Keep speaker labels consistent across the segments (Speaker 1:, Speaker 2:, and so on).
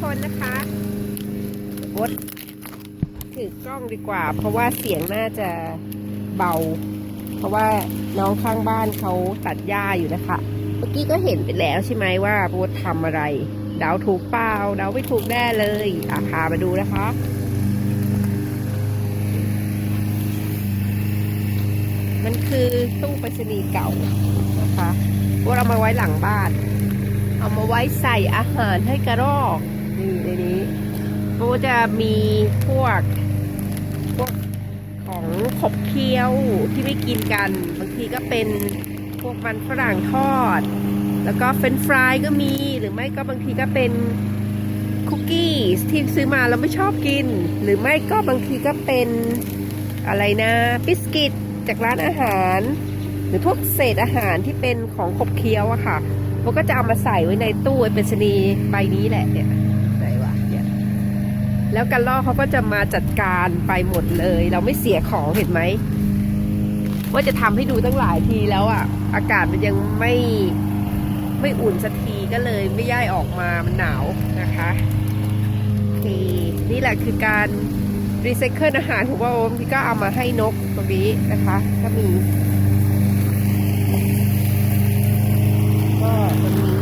Speaker 1: คนนะคะบดถือกล้องดีกว่า เพราะว่าเสียงน่าจะเบา เพราะว่าน้องข้างบ้านเขาตัดหญ้าอยู่นะคะ เมื่อกี้ก็เห็นไปแล้วใช่ไหมว่าบดทำอะไรเดาถูกเปล่าเดาไม่ถูกแน่เลยอะพามาดูนะคะมันคือตู้ไปรษณีย์เก่านะคะว่าเรามาไว้หลังบ้าน เอามาไว้ใส่อาหารให้กระรอก นี่ในนี้โบทจะมีพวกพวกของขบเคี้ยวที่ไม่กินกัน บางทีก็เป็นพวกมันฝรั่งทอด แล้วก็เฟรนฟรายก็มีหรือไม่ก็บางทีก็เป็นคุกกี้ที่ซื้อมาแล้วไม่ชอบกิน หรือไม่ก็บางทีก็เป็นอะไรนะบิสกิตจากร้านอาหาร หรือพวกเศษอาหารที่เป็นของขบเคี้ยวอะค่ะพวกก็จะเอามาใส่ไว้ในตู้ไอเป็นชนีใบนี้แหละเนี่ย แล้วกันล่อกเขาก็จะมาจัดการไปหมดเลย เราไม่เสียของเห็นไหมว่าจะทำให้ดูตั้งหลายทีแล้วอะ อากาศมันยังไม่ไม่อุ่นสักทีก็เลยไม่ย่ายออกมามันหนาวนะคะโอเคนี่แหละคือการรีไซเคิลอาหารของว่าโอมที่ก็เอามาให้นกตรงนี้นะคะก็มี ก็ตรงนี้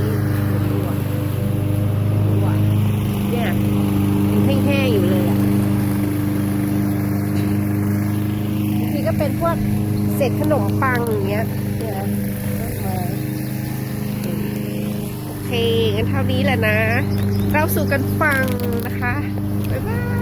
Speaker 1: เห็นด้วยเห็นด้วยเนี่ย ยังแห้งๆอยู่เลยอะบางทีก็ เป็นพวกเศษขนมปังอย่างเงี้ยโอเคงั้นเท่านี้แหละนะ เราสู่กันฟังนะคะ บ๊ายบาย